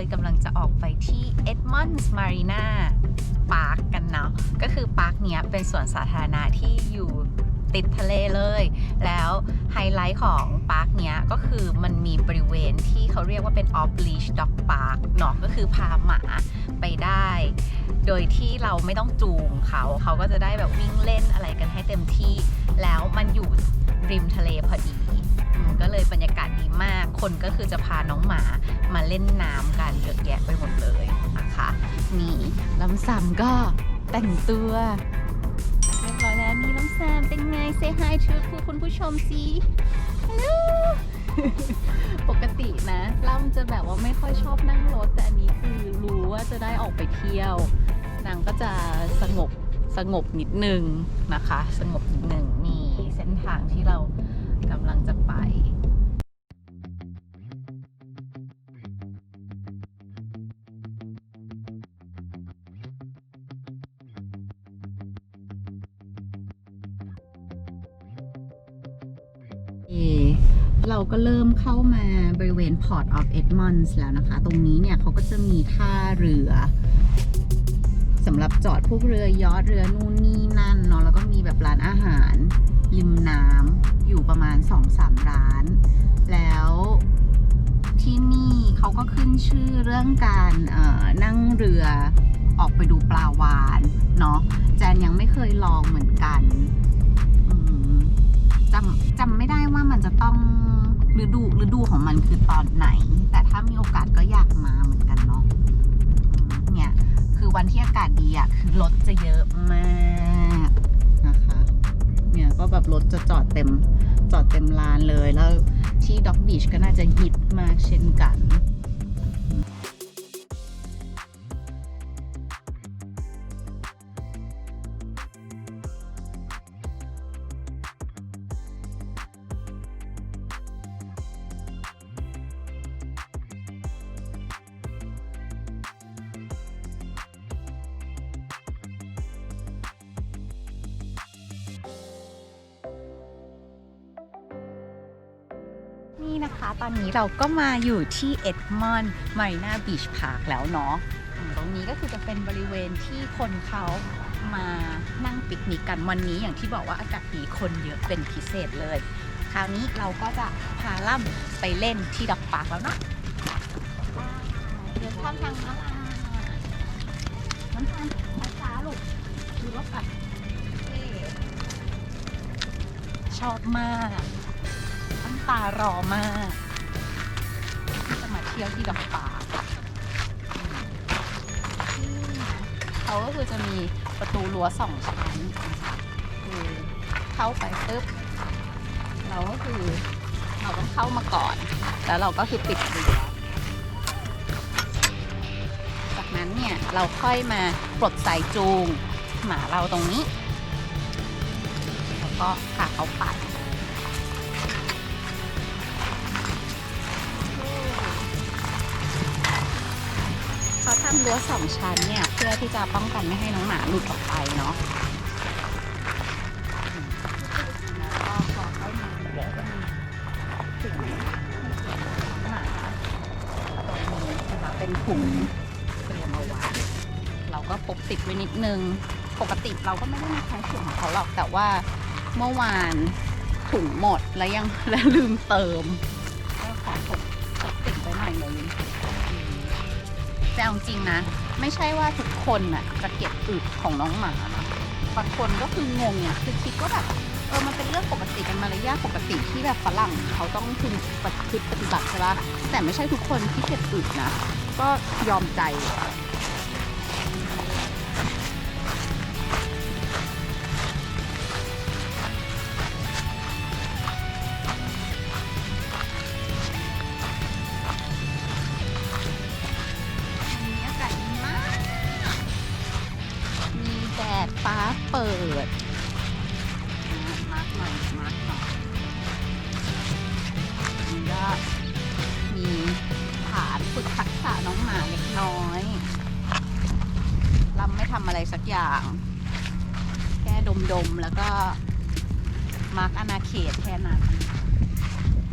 เราก็เลยกำลังจะออกไปที่ Edmonds Marina Park กันเนาะก็คือปาร์คเนี้ยเป็นสวนสาธารณะที่อยู่ติดทะเลเลย แล้วไฮไลท์ของปาร์คเนี้ยก็คือมันมีบริเวณที่เขาเรียกว่าเป็น off leash dog park เนาะก็คือพาหมาไปได้ โดยที่เราไม่ต้องจูงเขา เขาก็จะได้แบบวิ่งเล่นอะไรกันให้เต็มที่ แล้วมันอยู่ริมทะเลพอดี ก็เลยบรรยากาศดีมาก คนก็คือจะพาน้องหมามาเล่นน้ำกันเยอะแยะไปหมดเลยนะคะนี่ลำซำก็แต่งตัวเรียบร้อยแล้วนี่น้องแซมเป็นไงเซฮายทูคือคุณผู้ชมสิฮัลโหลปกตินะล่ำจะแบบว่าไม่ค่อยชอบนั่งรถ แต่อันนี้คือรู้ว่าจะได้ออกไปเที่ยวนางก็จะสงบสงบนิดนึงนะคะ สงบนิดนึงนี่เส้นทางที่เรากำลังจะไป ก็เริ่มเข้ามาบริเวณ Port of Edmonds แล้วนะคะ ตรงนี้เนี่ยเขาก็จะมีท่าเรือสำหรับจอดพวกเรือยอทเรือนู่นนี่นั่นเนาะแล้วก็มีแบบร้านอาหาร ริมน้ำอยู่ประมาณ 2-3 ร้าน แล้วที่นี่เขาก็ขึ้นชื่อเรื่องการนั่งเรือออกไปดูปลาวานเนาะแจนยังไม่เคยลองเหมือนกันจำจำไม่ได้ว่ามันจะต้อง ฤดูฤดูของมันคือตอนไหน แต่ถ้ามีโอกาสก็อยากมาเหมือนกันเนาะเนี่ยคือวันที่อากาศดีอะคือรถจะเยอะมากนะคะเนี่ยก็แบบรถจะจอดเต็มจอดเต็มลานเลยแล้วที่ด็อกบีชก็น่าจะฮิตมากเช่นกัน นี่นะคะ ตอนนี้เราก็มาอยู่ที่เอ็ดมอนด์มารีนาบีชพาร์คแล้วเนาะตรงนี้ก็คือจะเป็นบริเวณที่คนเขามานั่งปิกนิกกันวันนี้อย่างที่บอกว่าอากาศดีคนเยอะเป็นพิเศษเลย คราวนี้เราก็จะพาล่ำไปเล่นที่ด็อกพาร์คแล้วเนาะเดี๋ยวข้ามทางน้ำลาน้ำตาลช้าลูกดูรถก่อนชอบมาก น้ำตารอมากที่จะมาเที่ยวที่ดอกป่าเขาก็คือจะมีประตูรั้วสองชั้นคะคือเข้าไปปุ๊บเราก็คือเราต้องเข้ามาก่อน แล้วเราก็คือปิดรั้วจากนั้นเนี่ยเราค่อยมาปลดสายจูงหมาเราตรงนี้ แล้วก็พาเขาไป เขาทำรั้วสองชั้นเนี่ยเพื่อที่จะป้องกันไม่ให้น้องหมาหลุดออกไปเนาะแล้วก็พอเข้ามาถึงหมาตรงนี้นะคะเป็นถุงเตรียมเอาไว้เราก็พกติดไว้นิดนึง ปกติเราก็ไม่ได้มาใช้ถุงของเขาหรอกแต่ว่าเมื่อวานถุงหมดแล้วยังแล้วลืมเติมก็ขอพกพกติดไว้หน่อยนึง แต่เอาจริงนะ ไม่ใช่ว่าทุกคนอะจะเก็บอึของน้องหมานะบางคนก็คืองงอะคือคิดก็แบบเออมันเป็นเรื่องปกติเป็นมารยาทปกติที่แบบฝรั่งเขาต้องพึงปฏิพฤติปฏิบัติใช่ปะแต่ไม่ใช่ทุกคนที่เก็บอึนะก็ยอมใจ มาร์กอาณาเขตแค่นั้น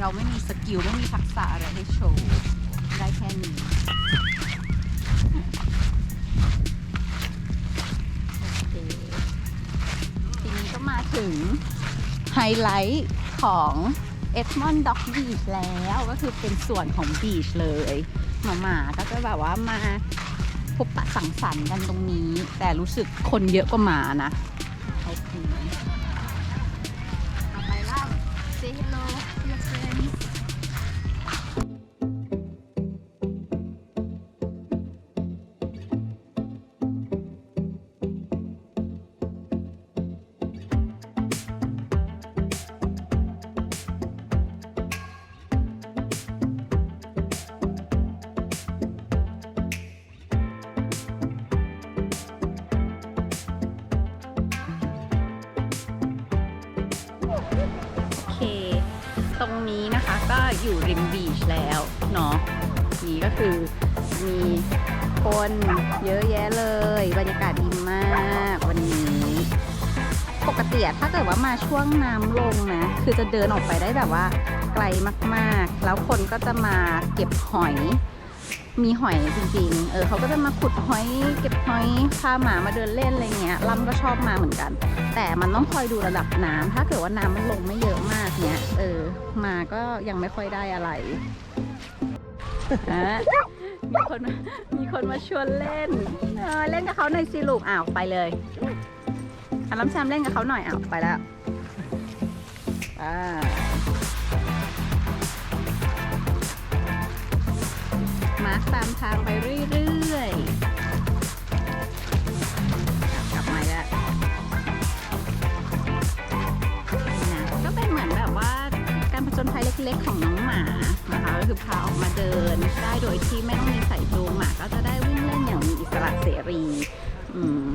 เราไม่มีสกิล ไม่มีทักษะอะไรให้โชว์ ได้แค่นี้โอเคทีนี้ก็มาถึงไฮไลท์ของเอ็ดมอนด์ด็อกบีชแล้วก็คือเป็นส่วนของบีชเลยหมาหมาๆก็จะแบบว่ามาพบปะสังสรรค์กันตรงนี้ แต่รู้สึกคนเยอะกว่าหมานะ say hello ตรงนี้นะคะก็อยู่ริมบีชแล้วเนาะนี่ก็คือมีคนเยอะแยะเลย บรรยากาศดีมากวันนี้ ปกติอะถ้าเกิดว่ามาช่วงน้ำลงนะ คือจะเดินออกไปได้แบบว่าไกลมากๆ แล้วคนก็จะมาเก็บหอย มีหอยจริงๆ เออเขาก็จะมาขุดหอยเก็บหอยพาหมามาเดินเล่นอะไรเงี้ยลำก็ชอบมาเหมือนกัน แต่มันต้องคอยดูระดับน้ำถ้าเกิดว่าน้ำมันลงไม่เยอะมากเนี้ย เออ มาก็ยังไม่ค่อยได้อะไรมีคนมามีคนมาชวนเล่น เออเล่นกับเขาหน่อยสิลูกอ้าวไปเลยอะรับแชมป์เล่นกับเขาหน่อยอ้าวไปแล้วอ่า มาร์คตามทางไปเรื่อยๆกลับมาแล้วนะก็เป็นเหมือนแบบว่าการผจญภัยเล็กๆของน้องหมานะคะก็คือพาออกมาเดินได้โดยที่ไม่ต้องมีใส่จูงหมาก็จะได้วิ่งเล่นอย่างมีอิสระเสรี อืม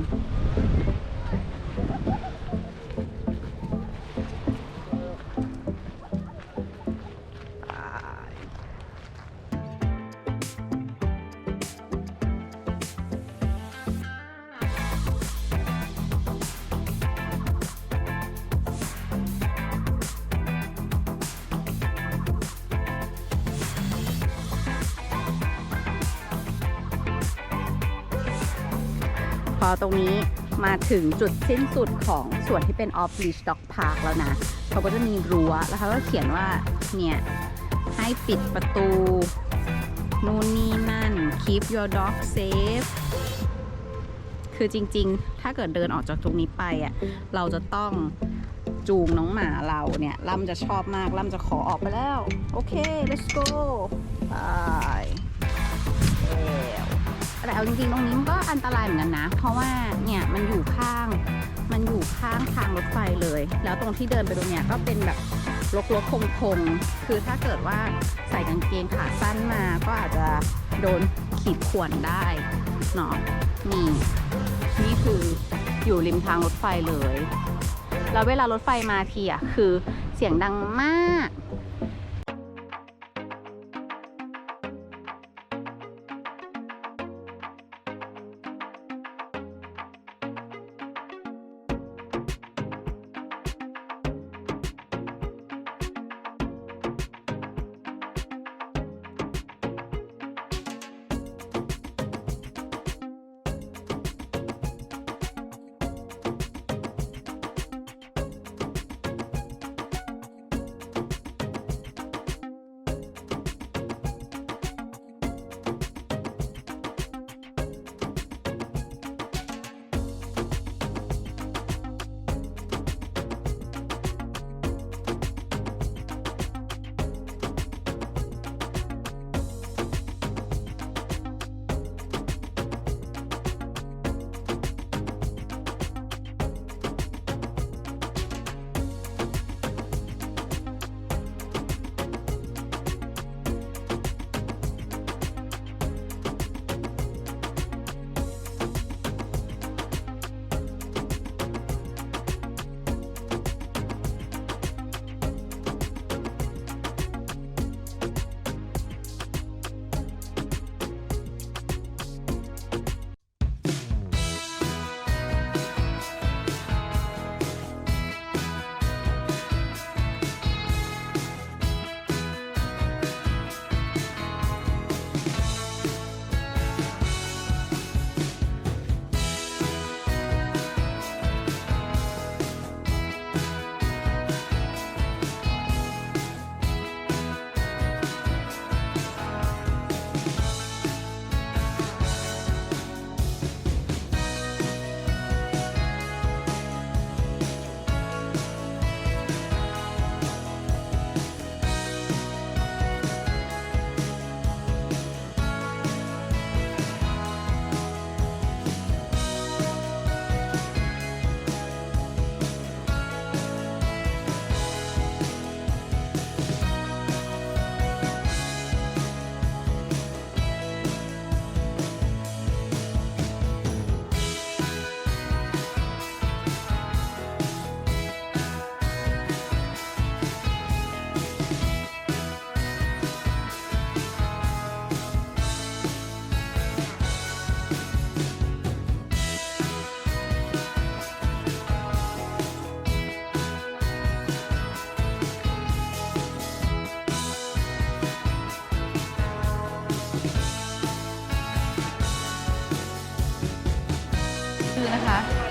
พอตรงนี้มาถึงจุดสิ้นสุดของส่วนที่เป็น off leash dog park แล้วนะ เขาก็จะมีรั้วแล้วเขาก็เขียนว่าเนี่ยให้ปิดประตู นู่นนี่นั่น keep your dog safe คือจริงๆ ถ้าเกิดเดินออกจากตรงนี้ไปอะ เราจะต้องจูงน้องหมาเราเนี่ยล่ำจะชอบมากล่ำจะขอออกไปแล้ว โอเค let's go ไป เอาจริงๆตรงนี้มันก็อันตรายเหมือนกันนะ เพราะว่าเนี่ยมันอยู่ข้าง มันอยู่ข้างทางรถไฟเลย แล้วตรงที่เดินไปตรงเนี้ยก็เป็นแบบลกๆคงๆคือถ้าเกิดว่าใส่กางเกงขาสั้นมาก็อาจจะโดนขีดข่วนได้เนาะนี่นี่คืออยู่ริมทางรถไฟเลย แล้วเวลารถไฟมาทีอะคือเสียงดังมาก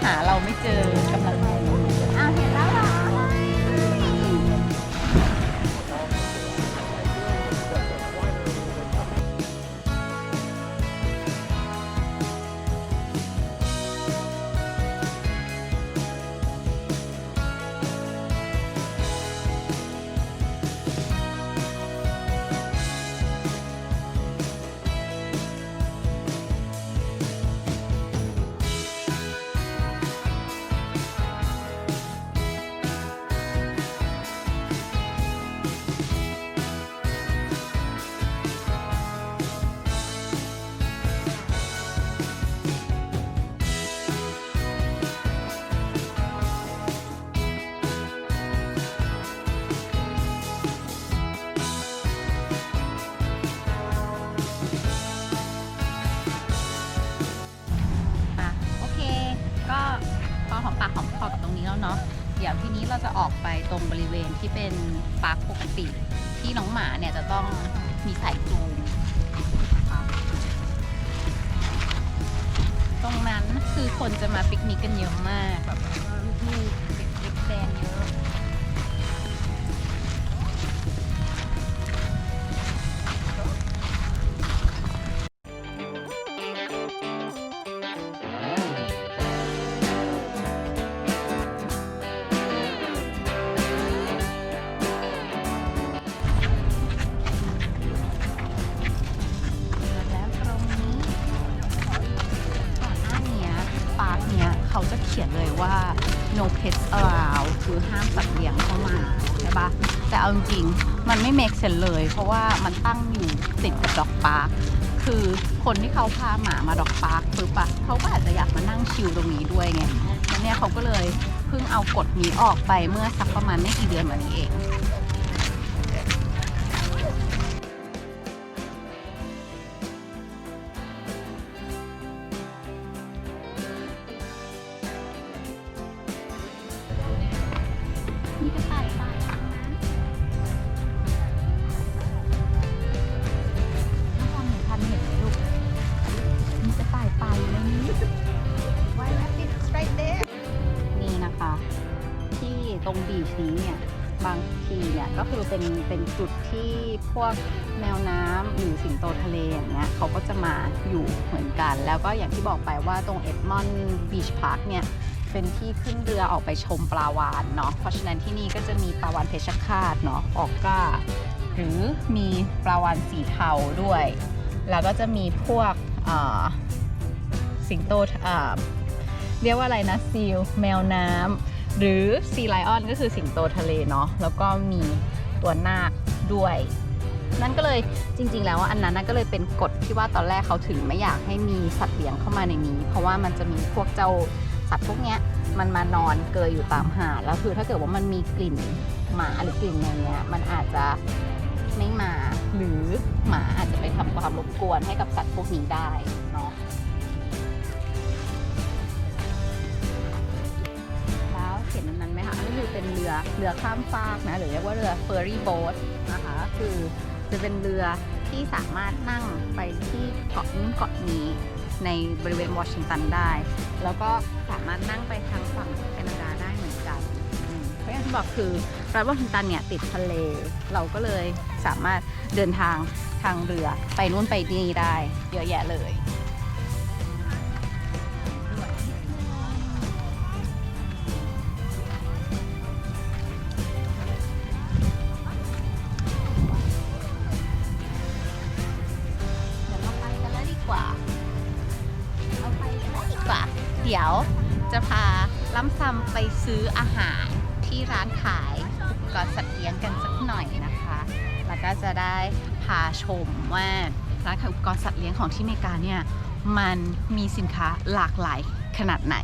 หาเราไม่เจอกำลังงง ที่เป็นปาร์คปกติ ที่น้องหมาเนี่ยจะต้องมีสายจูงตรงนั้นคือคนจะมาปิกนิกกันเยอะมาก ปะแต่เอาจริงมันไม่เมกเซนเลย เพราะว่ามันตั้งอยู่ติดกับดอกปาร์คคือคนที่เขาพาหมามาดอกปาร์คปุ๊บอะเขาก็อาจจะอยากมานั่งชิลตรงนี้ด้วยไงแล้วเนี่ยเขาก็เลยเพิ่งเอากฎนี้ออกไปเมื่อสักประมาณไม่กี่เดือนมานี้เอง เนี่ยก็คือเป็นเป็นจุดที่พวกแมวน้ำหรือสิงโตทะเลอย่างเงี้ยเขาก็จะมาอยู่เหมือนกัน แล้วก็อย่างที่บอกไปว่าตรงเอ็ดมอนด์บีชพาร์คเนี่ยเป็นที่ขึ้นเรือออกไปชมปลาวานเนาะเพราะฉะนั้นที่นี่ก็จะมีปลาวานเพชรฆาตเนาะออกก้า หรือมีปลาวานสีเทาด้วย แล้วก็จะมีพวกเอ่อสิงโตเอ่อเรียกว่าอะไรนะซีลแมวน้ำหรือซีไลออนก็คือสิงโตทะเลเนาะแล้วก็มี ตัวนาคด้วย นั่นก็เลยจริง ๆ แล้วอันนั้นก็เลยเป็นกฎที่ว่าตอนแรกเขาถึงไม่อยากให้มีสัตว์เลี้ยงเข้ามาในนี้ เพราะว่ามันจะมีพวกเจ้าสัตว์พวกเนี้ยมันมานอนเกยอยู่ตามหาดแล้วคือถ้าเกิดว่ามันมีกลิ่นหมาหรือกลิ่นอะไรเงี้ยมันอาจจะไม่มาหรือหมาอาจจะไปทำความรบกวนให้กับสัตว์พวกนี้ได้เนาะ เป็นเรือเรือข้ามฟากนะหรือเรียกว่าเรือเฟอร์รี่โบ๊ทนะคะคือจะเป็นเรือที่สามารถนั่งไปที่เกาะนู้นเกาะนี้ในบริเวณวอชิงตันได้ แล้วก็สามารถนั่งไปทางฝั่งแคนาดาได้เหมือนกันเพราะอย่างที่บอกคือรัฐวอชิงตันเนี่ยติดทะเล เราก็เลยสามารถเดินทางทางเรือไปนู่นไปนี่ได้เยอะแยะเลย ร้านขายอุปกรณ์สัตว์เลี้ยงของที่อเมริกาเนี่ยมันมีสินค้าหลากหลายขนาดไหน